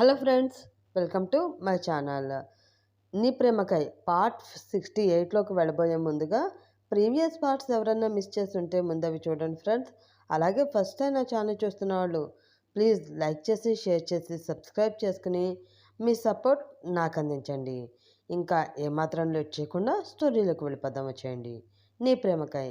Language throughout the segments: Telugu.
Hello friends welcome to my channel. నీ ప్రేమకై పార్ట్ సిక్స్టీ ఎయిట్లోకి వెళ్ళబోయే ముందుగా ప్రీవియస్ పార్ట్స్ ఎవరైనా మిస్ చేస్తుంటే ముందు అవి చూడండి ఫ్రెండ్స్. అలాగే ఫస్ట్ టైం నా ఛానల్ చూస్తున్న వాళ్ళు ప్లీజ్ లైక్ చేసి షేర్ చేసి సబ్స్క్రైబ్ చేసుకుని మీ సపోర్ట్ నాకు అందించండి. ఇంకా ఏమాత్రం లేట్ చేయకుండా స్టోరీలోకి వెళ్ళిపోదాం వచ్చేయండి. నీ ప్రేమకై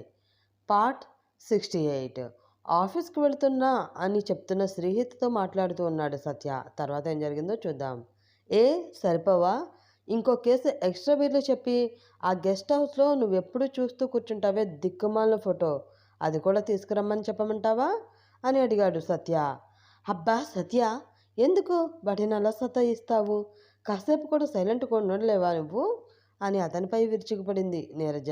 పార్ట్ సిక్స్టీ ఎయిట్. ఆఫీస్కి వెళ్తున్నా అని చెప్తున్న శ్రీహిత్తో మాట్లాడుతూ ఉన్నాడు సత్య. తర్వాత ఏం జరిగిందో చూద్దాం. ఏ? సరిపోవా? ఇంకో కేసు ఎక్స్ట్రా బిల్లు చెప్పి ఆ గెస్ట్ హౌస్లో నువ్వెప్పుడు చూస్తూ కూర్చుంటావే దిక్కుమాలిన ఫోటో. అది కూడా తీసుకురమ్మని చెప్పమంటావా? అని అడిగాడు సత్య. అబ్బా సత్య ఎందుకు వాటిని అలా సతాయిస్తావు? కాసేపు కూడా సైలెంట్గా ఉండలేవా నువ్వు? అని అతనిపై విరుచుకుపడింది నీరజ.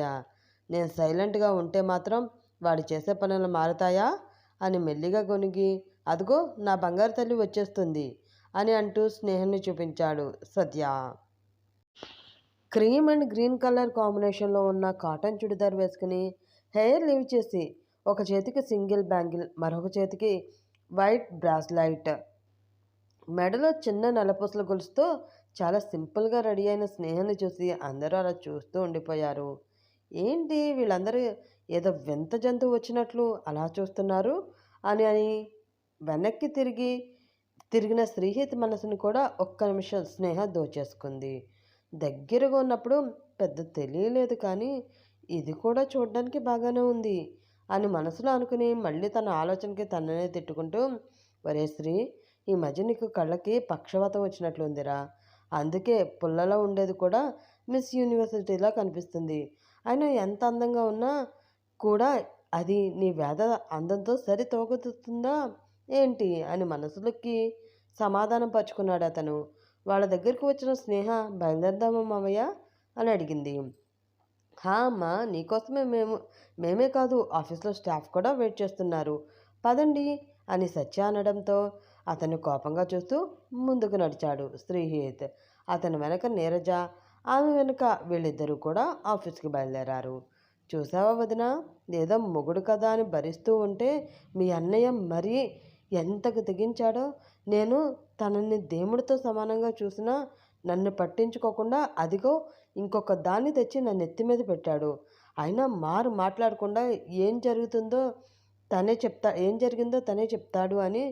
నేను సైలెంట్గా ఉంటే మాత్రం వాడు చేసే పనులు మారుతాయా? అని మెల్లిగా గొనిగి అదిగో నా బంగారు తల్లి వచ్చేస్తుంది అని అంటూ స్నేహాన్ని చూపించాడు Satya. Cream and green colour కాంబినేషన్లో ఉన్న కాటన్ చుడిదార్ వేసుకుని హెయిర్ లీవ్ చేసి ఒక చేతికి సింగిల్ బ్యాంగిల్ మరొక చేతికి వైట్ బ్రాస్లైట్. మెడలో చిన్న నలపూసల గొలుసుతో చాలా సింపుల్గా రెడీ అయిన స్నేహాన్ని చూసి అందరూ అలా చూస్తూ ఉండిపోయారు. ఏంటి వీళ్ళందరూ ఏదో వింత జంతువు వచ్చినట్లు అలా చూస్తున్నారు అని అని వెనక్కి తిరిగి తిరిగిన శ్రీహిత్ మనసుని కూడా ఒక్క నిమిషం స్నేహ దోచేసుకుంది. దగ్గరగా ఉన్నప్పుడు పెద్ద తెలియలేదు కానీ ఇది కూడా చూడడానికి బాగానే ఉంది అని మనసులో అనుకుని మళ్ళీ తన ఆలోచనకి తననే తిట్టుకుంటూ వరే శ్రీ ఈ మధ్య నీకు కళ్ళకి పక్షవాతం వచ్చినట్లుందిరా. అందుకే పుల్లలో ఉండేది కూడా మిస్ యూనివర్సిటీలా కనిపిస్తుంది. ఆయన ఎంత అందంగా ఉన్నా కూడా అది నీ వేద అందంతో సరి తోగుతుందా ఏంటి అని మనసులోకి సమాధానం పరుచుకున్నాడు అతను. వాళ్ళ దగ్గరికి వచ్చిన స్నేహ బయలుదేరదామా మామయ్య అని అడిగింది. హా అమ్మా నీకోసమే మేము మేమే కాదు ఆఫీస్లో స్టాఫ్ కూడా వెయిట్ చేస్తున్నారు. పదండి అని సత్య అనడంతో అతను కోపంగా చూస్తూ ముందుకు నడిచాడు. శ్రీహిత్ అతని వెనక నీరజ ఆమె వెనుక వీళ్ళిద్దరూ కూడా ఆఫీస్కి బయలుదేరారు. చూసావా వదిన? ఏదో మొగుడు కదా అని భరిస్తూ ఉంటే మీ అన్నయ్య మరీ ఎంతకు తెగించాడో? నేను తనని దేవుడితో సమానంగా చూసినా నన్ను పట్టించుకోకుండా అదిగో ఇంకొక దాన్ని తెచ్చి నన్ను ఎత్తి మీద పెట్టాడు. అయినా మారు మాట్లాడకుండా ఏం జరుగుతుందో తనే చెప్తా ఏం జరిగిందో తనే చెప్తాడు అని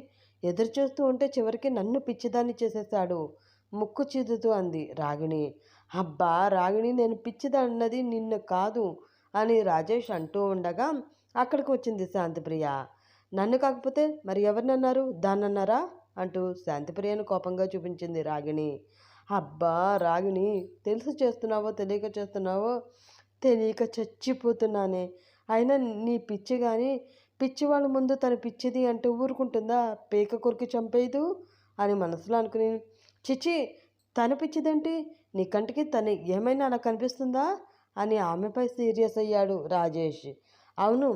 ఎదురు చూస్తూ ఉంటే చివరికి నన్ను పిచ్చిదాన్ని చేసేసాడు ముక్కు చిదుతూ అంది రాగిణి. అబ్బా రాగిణి నేను పిచ్చిదన్నది నిన్ను కాదు అని రాజేష్ అంటూ ఉండగా అక్కడికి వచ్చింది శాంతిప్రియ. నన్ను కాకపోతే మరి ఎవరినన్నారు? దాన్నన్నారా? అంటూ శాంతిప్రియను కోపంగా చూపించింది రాగిణి. అబ్బా రాగిణి తెలుసు చేస్తున్నావో తెలియక చేస్తున్నావో? తెలియక చచ్చిపోతున్నానే. అయినా నీ పిచ్చి కానీ పిచ్చి వాళ్ళ ముందు తన పిచ్చిది అంటే ఊరుకుంటుందా? పీక కొరికి చంపేదు అని మనసులో అనుకుని చిచి తన పిచ్చిదేంటి? నీ కంటికి తను ఏమైనా అలా కనిపిస్తుందా అని ఆమెపై సీరియస్ అయ్యాడు రాజేష్. అవును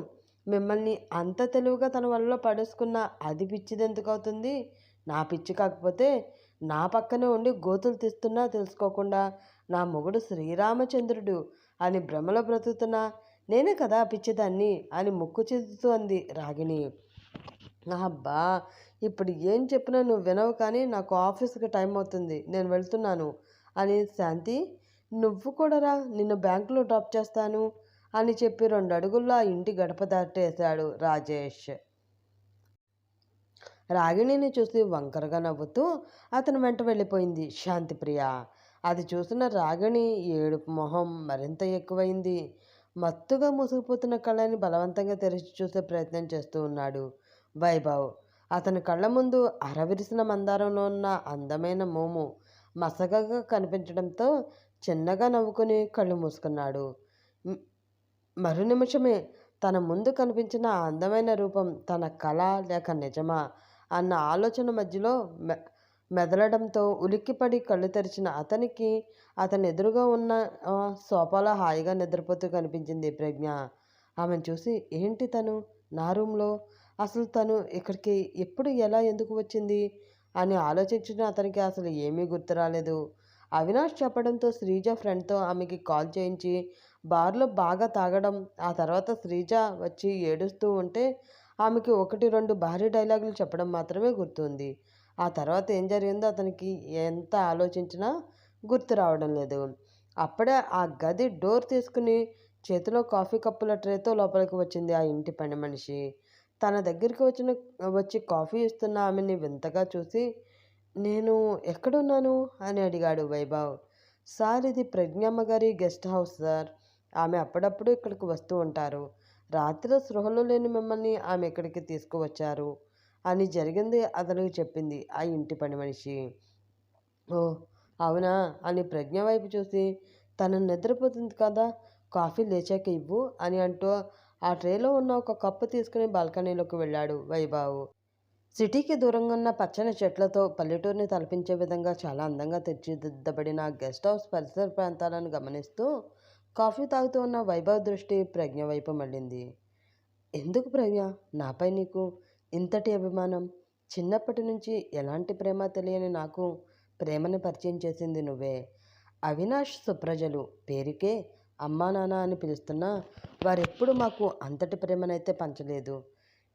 మిమ్మల్ని అంత తెలివిగా తన వల్ల పడేసుకున్న అది పిచ్చిది ఎందుకు అవుతుంది? నా పిచ్చి కాకపోతే నా పక్కనే ఉండి గోతులు తీస్తున్నా తెలుసుకోకుండా నా మొగుడు శ్రీరామచంద్రుడు అని భ్రమలో బ్రతుకుతున్నా నేనే కదా పిచ్చిదాన్ని అని ముక్కు చెందుతూ అంది రాగిణి. అబ్బా ఇప్పుడు ఏం చెప్పినా నువ్వు వినవు కానీ నాకు ఆఫీస్కి టైం అవుతుంది. నేను వెళ్తున్నాను. అని శాంతి నువ్వు కూడా రా నిన్ను బ్యాంకులో డ్రాప్ చేస్తాను అని చెప్పి రెండు అడుగుల్లో ఆ ఇంటి గడప దాటేశాడు రాజేష్. రాగిణిని చూసి వంకరగా నవ్వుతూ అతను వెంట వెళ్ళిపోయింది శాంతిప్రియ. అది చూసిన రాగిణి ఏడుపు మొహం మరింత ఎక్కువైంది. మత్తుగా మూసుకుపోతున్న కళ్ళని బలవంతంగా తెరిచి చూసే ప్రయత్నం చేస్తూ ఉన్నాడు వైభవ్. అతని కళ్ళ ముందు అరవిరిసిన మందారంలో ఉన్న అందమైన మోము మసగగా కనిపించడంతో చిన్నగా నవ్వుకుని కళ్ళు మూసుకున్నాడు. మరు నిమిషమే తన ముందు కనిపించిన ఆ అందమైన రూపం తన కళ లేక నిజమా అన్న ఆలోచన మధ్యలో మె మెదలడంతో ఉలిక్కిపడి కళ్ళు తెరిచిన అతనికి అతని ఎదురుగా ఉన్న సోఫాలో హాయిగా నిద్రపోతూ కనిపించింది ప్రజ్ఞ. ఆమెను చూసి ఏంటి తను? నా రూమ్లో? అసలు తను ఇక్కడికి ఎప్పుడు ఎలా ఎందుకు వచ్చింది? అని ఆలోచించిన అతనికి అసలు ఏమీ గుర్తు రాలేదు. అవినాష్ చెప్పడంతో శ్రీజ ఫ్రెండ్తో ఆమెకి కాల్ చేయించి బార్లో బాగా తాగడం ఆ తర్వాత శ్రీజ వచ్చి ఏడుస్తూ ఉంటే ఆమెకి ఒకటి రెండు భారీ డైలాగులు చెప్పడం మాత్రమే గుర్తుంది. ఆ తర్వాత ఏం జరిగిందో అతనికి ఎంత ఆలోచించినా గుర్తు రావడం లేదు. అప్పుడే ఆ గది డోర్ తీసుకుని చేతిలో కాఫీ కప్పుల ట్రేతో లోపలికి వచ్చింది ఆ ఇంటి పని మనిషి. తన దగ్గరికి వచ్చిన వచ్చి కాఫీ ఇస్తున్న ఆమెని వింతగా చూసి నేను ఎక్కడున్నాను? అని అడిగాడు వైభవ్. సార్ ఇది ప్రజ్ఞమ్మ గారి గెస్ట్ హౌస్ సార్. ఆమె అప్పుడప్పుడు ఇక్కడికి వస్తూ ఉంటారు. రాత్రి స్పృహలో లేని మిమ్మల్ని ఆమె ఇక్కడికి తీసుకువచ్చారు. అని జరిగింది అతనికి చెప్పింది ఆ ఇంటి పని మనిషి. ఓ అవునా? అని ప్రజ్ఞ వైపు చూసి తను నిద్రపోతుంది కదా కాఫీ లేచాక ఇవ్వు అని అంటూ ఆ ట్రేలో ఉన్న ఒక కప్పు తీసుకుని బాల్కనీలోకి వెళ్ళాడు వైభావు. సిటీకి దూరంగా ఉన్న పచ్చని చెట్లతో పల్లెటూరిని తలపించే విధంగా చాలా అందంగా తీర్చిదిద్దబడిన గెస్ట్ హౌస్ పరిసర ప్రాంతాలను గమనిస్తూ కాఫీ తాగుతూ ఉన్న వైభవ్ దృష్టి ప్రజ్ఞ వైపు మళ్ళింది. ఎందుకు ప్రజ్ఞ? నాపై నీకు ఇంతటి అభిమానం? చిన్నప్పటి నుంచి ఎలాంటి ప్రేమ తెలియని నాకు ప్రేమని పరిచయం చేసింది నువ్వే. అవినాష్ సుప్రజలు. పేరుకే అమ్మా నాన్న అని పిలుస్తున్నా వారెప్పుడు మాకు అంతటి ప్రేమనైతే పంచలేదు.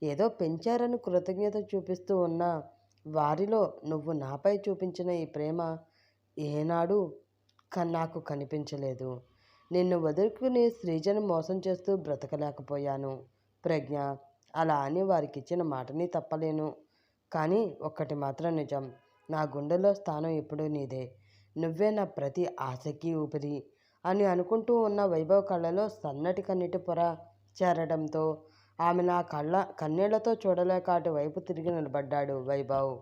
ఏదో పెంచారని కృతజ్ఞత చూపిస్తూ ఉన్నా వారిలో నువ్వు నాపై చూపించిన ఈ ప్రేమ ఏనాడు నాకు కనిపించలేదు. నిన్ను వదులుకుని శ్రీజను మోసం చేస్తూ బ్రతకలేకపోయాను. ప్రజ్ఞ అలా అని వారికి ఇచ్చిన మాటని తప్పలేను. కానీ ఒక్కటి మాత్రం నిజం నా గుండెలో స్థానం ఎప్పుడూ నీదే. నువ్వే నా ప్రతి ఆశకి ఊపిరి అని అనుకుంటూ ఉన్న వైభవ్ కళ్ళలో సన్నటి కన్నీటి పొర చేరడంతో ఆమె నా కళ్ళ కన్నీళ్ళతో చూడలేక అటువైపు తిరిగి నిలబడ్డాడు వైభవ్.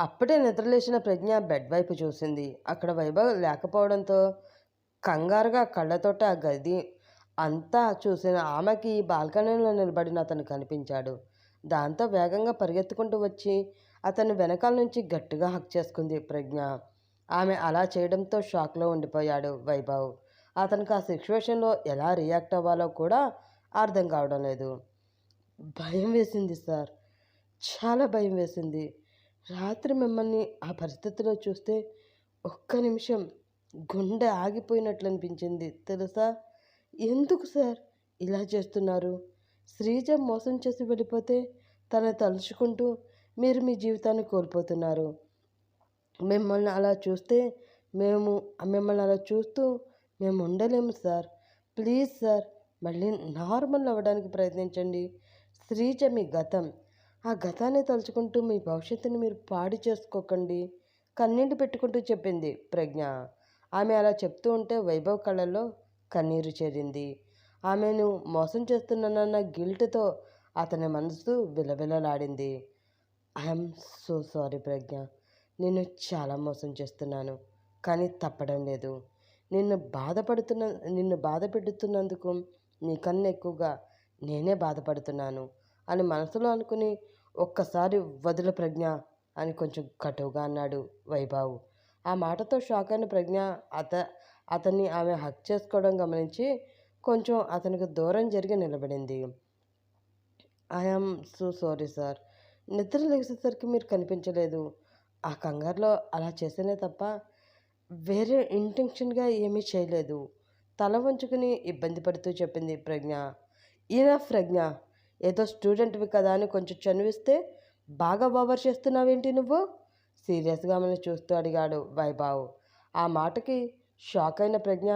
అప్పుడే నిద్రలేసిన ప్రజ్ఞ బెడ్ వైపు చూసింది. అక్కడ వైభవ్ లేకపోవడంతో కంగారుగా కళ్ళతోట ఆ గది అంతా చూసిన ఆమెకి బాల్కనీలో నిలబడిన అతను కనిపించాడు. దాంతో వేగంగా పరిగెత్తుకుంటూ వచ్చి అతని వెనకాల నుంచి గట్టిగా హక్ చేసుకుంది ప్రజ్ఞ. ఆమె అలా చేయడంతో షాక్లో ఉండిపోయాడు వైభవ్. అతనికి ఆ సిచ్యువేషన్లో ఎలా రియాక్ట్ అవ్వాలో కూడా అర్థం కావడం లేదు. భయం వేసింది సార్. చాలా భయం వేసింది. రాత్రి మిమ్మల్ని ఆ పరిస్థితిలో చూస్తే ఒక్క నిమిషం గుండె ఆగిపోయినట్లు అనిపించింది. తెలుసా? ఎందుకు సార్ ఇలా చేస్తున్నారు? శ్రీజ మోసం చేసి వెళ్ళిపోతే తన తలుచుకుంటూ మీరు మీ జీవితాన్ని కోల్పోతున్నారు. మిమ్మల్ని అలా చూస్తే మేము మిమ్మల్ని అలా చూస్తూ మేము ఉండలేము సార్. ప్లీజ్ సార్ మళ్ళీ నార్మల్ అవ్వడానికి ప్రయత్నించండి. శ్రీజ మీ గతం. ఆ గతాన్ని తలుచుకుంటూ మీ భవిష్యత్తుని మీరు పాడు చేసుకోకండి. కన్నీటి పెట్టుకుంటూ చెప్పింది ప్రజ్ఞ. ఆమె అలా చెప్తూ ఉంటే వైభవ్ కళ్ళల్లో కన్నీరు చేరింది. ఆమెను మోసం చేస్తున్నానన్న గిల్ట్తో అతని మనసు విలవిలలాడింది. I'm so sorry Pragna. నిన్ను చాలా మోసం చేస్తున్నాను కానీ తప్పడం లేదు. నిన్ను బాధపడుతున్న నిన్ను బాధ పెడుతున్నందుకు నీకన్నా ఎక్కువగా నేనే బాధపడుతున్నాను అని మనసులో అనుకుని ఒక్కసారి వదిల ప్రజ్ఞ అని కొంచెం కటువుగా అన్నాడు వైభావు. ఆ మాటతో షాక్ అయిన ప్రజ్ఞ అత అతన్ని ఆమె హక్ చేసుకోవడం గమనించి కొంచెం అతనికి దూరం జరిగి నిలబడింది. I'm so sorry sir. నిద్ర లేచేసరికి మీరు కనిపించలేదు. ఆ కంగారులో అలా చేసేనే తప్ప వేరే ఇంటెన్షన్గా ఏమీ చేయలేదు. తల వంచుకుని ఇబ్బంది పడుతూ చెప్పింది ప్రజ్ఞ. ఈయన ప్రజ్ఞ ఏదో స్టూడెంట్వి కదా అని కొంచెం చనువిస్తే బాగా ఓవర్ చేస్తున్నావేంటి నువ్వు? సీరియస్గా ఆమెను చూస్తూ అడిగాడు వైభావ్. ఆ మాటకి షాక్ అయిన ప్రజ్ఞ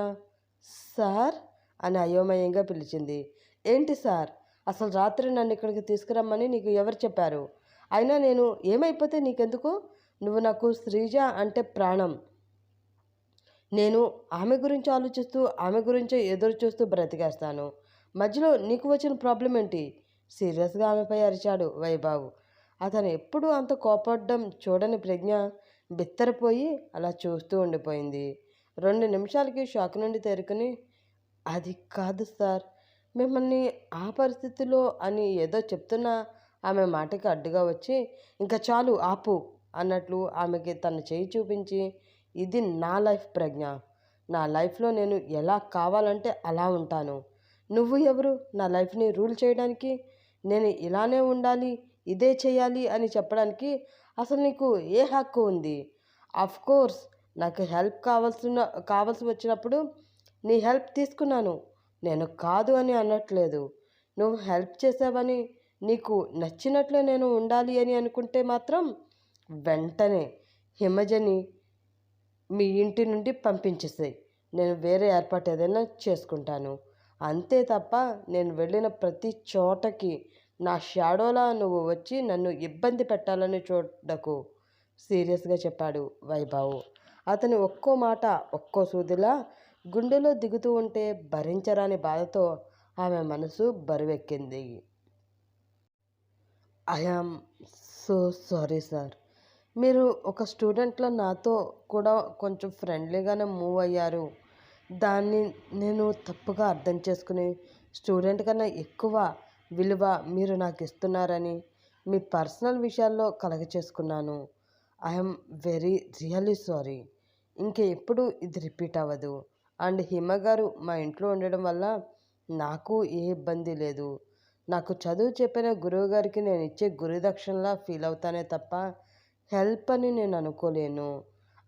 సార్? అని అయోమయంగా పిలిచింది. ఏంటి సార్? అసలు రాత్రి నన్ను ఇక్కడికి తీసుకురమ్మని నీకు ఎవరు చెప్పారు? అయినా నేను ఏమైపోతే నీకెందుకు? నువ్వు నాకు శ్రీజ అంటే ప్రాణం. నేను ఆమె గురించి ఆలోచిస్తూ ఆమె గురించే ఎదురు చూస్తూ బ్రతికేస్తాను. మధ్యలో నీకు వచ్చిన ప్రాబ్లం ఏంటి? సీరియస్గా ఆమెపై అరిచాడు వైభవ్. అతను ఎప్పుడూ అంత కోపడ్డం చూడని ప్రజ్ఞ బిత్తరపోయి అలా చూస్తూ ఉండిపోయింది. రెండు నిమిషాలకి షాక్ నుండి తేరుకుని అది కాదు సార్ మిమ్మల్ని ఆ పరిస్థితిలో అని ఏదో చెప్తున్నా ఆమె మాటకి అడ్డుగా వచ్చి ఇంకా చాలు ఆపు. అన్నట్లు ఆమెకి తన చేయి చూపించి ఇది నా లైఫ్ ప్రజ్ఞ. నా లైఫ్లో నేను ఎలా కావాలంటే అలా ఉంటాను. నువ్వు ఎవరు? నా లైఫ్ని రూల్ చేయడానికి నేను ఇలానే ఉండాలి ఇదే చేయాలి అని చెప్పడానికి అసలు నీకు ఏ హక్కు ఉంది? అఫ్ కోర్స్ నాకు హెల్ప్ కావాల్సిన కావాల్సి వచ్చినప్పుడు నీ హెల్ప్ తీసుకున్నాను. నేను కాదు అని అనట్లేదు. నువ్వు హెల్ప్ చేసావని నీకు నచ్చినట్లే నేను ఉండాలి అని అనుకుంటే మాత్రం వెంటనే హిమజని మీ ఇంటి నుండి పంపించేసాయి. నేను వేరే ఏర్పాటు ఏదైనా చేసుకుంటాను. అంతే తప్ప నేను వెళ్ళిన ప్రతి చోటకి నా షాడోలా నువ్వు వచ్చి నన్ను ఇబ్బంది పెట్టాలని చూడకు సీరియస్గా చెప్పాడు వైభావు. అతని ఒక్కో మాట ఒక్కో సూదిలా గుండెలో దిగుతూ ఉంటే భరించరాని బాధతో ఆమె మనసు బరువెక్కింది. I'm so sorry sir. మీరు ఒక స్టూడెంట్లో నాతో కూడా కొంచెం ఫ్రెండ్లీగానే మూవ్ అయ్యారు. దాన్ని నేను తప్పుగా అర్థం చేసుకుని స్టూడెంట్ కన్నా ఎక్కువ విలువ మీరు నాకు ఇస్తున్నారని మీ పర్సనల్ విషయాల్లో కలగ చేసుకున్నాను ఐఎమ్ వెరీ రియల్లీ సారీ. ఇంకా ఎప్పుడు ఇది రిపీట్ అవ్వదు. అండ్ హిమ గారు మా ఇంట్లో ఉండడం వల్ల నాకు ఏ ఇబ్బంది లేదు. నాకు చదువు చెప్పిన గురువు గారికి నేను ఇచ్చే గురుదక్షిణలా ఫీల్ అవుతానే తప్ప హెల్ప్ అని నేను అనుకోలేను.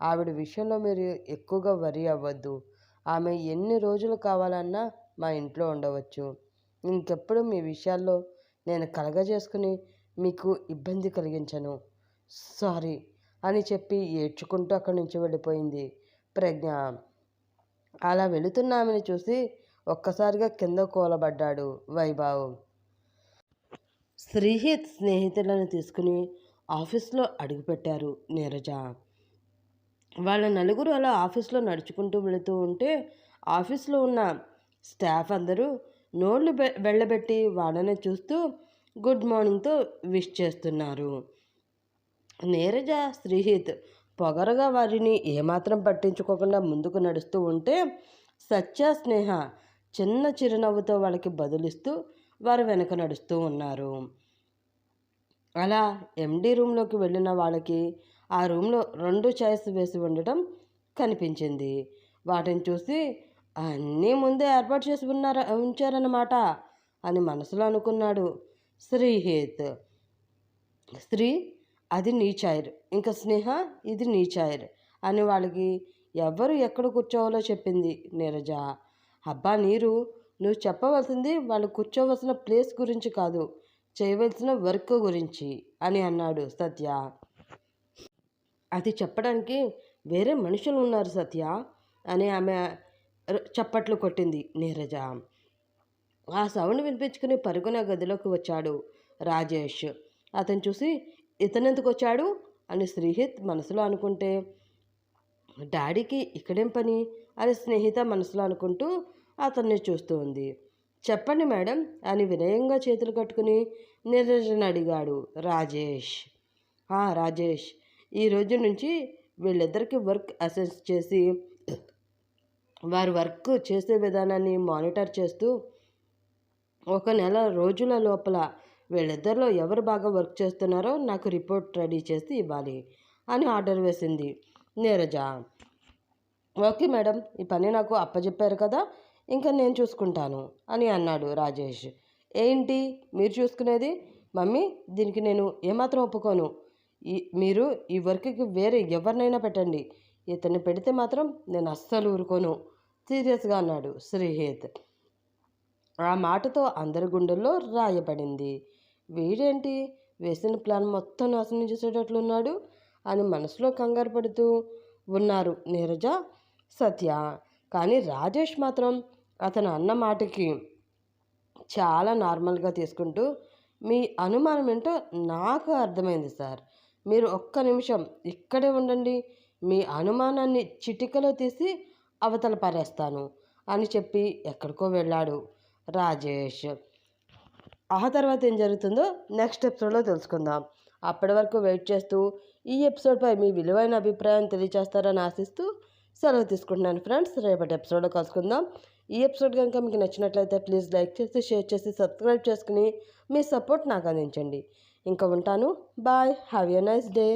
ఆవిడ విషయంలో మీరు ఎక్కువగా వరి అవ్వద్దు. ఆమె ఎన్ని రోజులు కావాలన్నా మా ఇంట్లో ఉండవచ్చు. ఇంకెప్పుడు మీ విషయాల్లో నేను కలగజేసుకుని మీకు ఇబ్బంది కలిగించను. సారీ అని చెప్పి ఏడ్చుకుంటూ అక్కడి నుంచి వెళ్ళిపోయింది ప్రజ్ఞ. అలా వెళుతున్న ఆమెను చూసి ఒక్కసారిగా కింద కూలబడ్డాడు వైభవ్. శ్రీహిత్ స్నేహితులను తీసుకుని ఆఫీస్లో అడుగుపెట్టారు నీరజ. వాళ్ళ నలుగురు అలా ఆఫీస్లో నడుచుకుంటూ వెళుతూ ఉంటే ఆఫీస్లో ఉన్న స్టాఫ్ అందరూ నోళ్ళు వెళ్ళబెట్టి వాళ్ళని చూస్తూ గుడ్ మార్నింగ్తో విష్ చేస్తున్నారు. నీరజ శ్రీహిత్ పొగరగా వారిని ఏమాత్రం పట్టించుకోకుండా ముందుకు నడుస్తూ ఉంటే సత్య స్నేహ చిన్న చిరునవ్వుతో వాళ్ళకి బదులిస్తూ వారు వెనక నడుస్తూ ఉన్నారు. అలా ఎండి రూమ్లోకి వెళ్ళిన వాళ్ళకి ఆ రూమ్లో రెండు చైర్స్ వేసి ఉండటం కనిపించింది. వాటిని చూసి అన్నీ ముందే ఏర్పాటు చేసి ఉన్నారా ఉంచారన్నమాట అని మనసులో అనుకున్నాడు శ్రీహేత్. స్త్రీ అది నీ చైర్. ఇంకా స్నేహ ఇది నీ చైర్ అని వాళ్ళకి ఎవరు ఎక్కడ కూర్చోవాలో చెప్పింది నీరజ. అబ్బా నీరు నువ్వు చెప్పవలసింది వాళ్ళు కూర్చోవలసిన ప్లేస్ గురించి కాదు. చేయవలసిన వర్క్ గురించి అని అన్నాడు సత్య. అది చెప్పడానికి వేరే మనుషులు ఉన్నారు సత్య అని ఆమె చప్పట్లు కొట్టింది నీరజ. ఆ సౌండ్ వినిపించుకుని పరుగున గదిలోకి వచ్చాడు రాజేష్. అతను చూసి ఇతనెందుకు వచ్చాడు? అని శ్రీహిత్ మనసులో అనుకుంటే డాడీకి ఇక్కడేం పని? అని స్నేహిత మనసులో అనుకుంటూ అతన్ని చూస్తూ ఉంది. చెప్పండి మేడం. అని వినయంగా చేతులు కట్టుకుని నిరజన అడిగాడు రాజేష్. రాజేష్ ఈ రోజు నుంచి వీళ్ళిద్దరికి వర్క్ అసెస్ చేసి వారు వర్క్ చేసే విధానాన్ని మానిటర్ చేస్తూ ఒక నెల రోజుల లోపల వీళ్ళిద్దరిలో ఎవరు బాగా వర్క్ చేస్తున్నారో నాకు రిపోర్ట్ రెడీ చేసి ఇవ్వాలి అని ఆర్డర్ వేసింది నీరజ. ఓకే మేడం ఈ పని నాకు అప్పచెప్పారు కదా ఇంకా నేను చూసుకుంటాను అని అన్నాడు రాజేష్. ఏంటి? మీరు చూసుకునేది? మమ్మీ దీనికి నేను ఏమాత్రం ఒప్పుకోను. ఈ మీరు ఈ వర్క్కి వేరే ఎవరినైనా పెట్టండి. ఇతన్ని పెడితే మాత్రం నేను అస్సలు ఊరుకోను. సీరియస్గా అన్నాడు శ్రీహేత్. ఆ మాటతో అందరి గుండెల్లో రాయబడింది. వీడేంటి? వేసిన ప్లాన్ మొత్తం నాశనం చేసేటట్లున్నాడు అని మనసులో కంగారు పడుతూ ఉన్నారు నీరజ సత్య. కానీ రాజేష్ మాత్రం అతను అన్న మాటకి చాలా నార్మల్గా తీసుకుంటూ మీ అనుమానం ఏంటో నాకు అర్థమైంది సార్. మీరు ఒక్క నిమిషం ఇక్కడే ఉండండి. మీ అనుమానాన్ని చిటికలో తీసి అవతల పారేస్తాను అని చెప్పి ఎక్కడికో వెళ్ళాడు రాజేష్. ఆ తర్వాత ఏం జరుగుతుందో నెక్స్ట్ ఎపిసోడ్లో తెలుసుకుందాం. అప్పటి వరకు వెయిట్ చేస్తూ ఈ ఎపిసోడ్పై మీ విలువైన అభిప్రాయం తెలియజేస్తారని ఆశిస్తూ సెలవు తీసుకుంటున్నాను ఫ్రెండ్స్. రేపటి ఎపిసోడ్లో కలుసుకుందాం. ఈ ఎపిసోడ్ కనుక మీకు నచ్చినట్లయితే ప్లీజ్ లైక్ చేసి షేర్ చేసి సబ్స్క్రైబ్ చేసుకుని మీ సపోర్ట్ నాకు అందించండి. ఇంకా ఉంటాను. Bye. Have a nice day.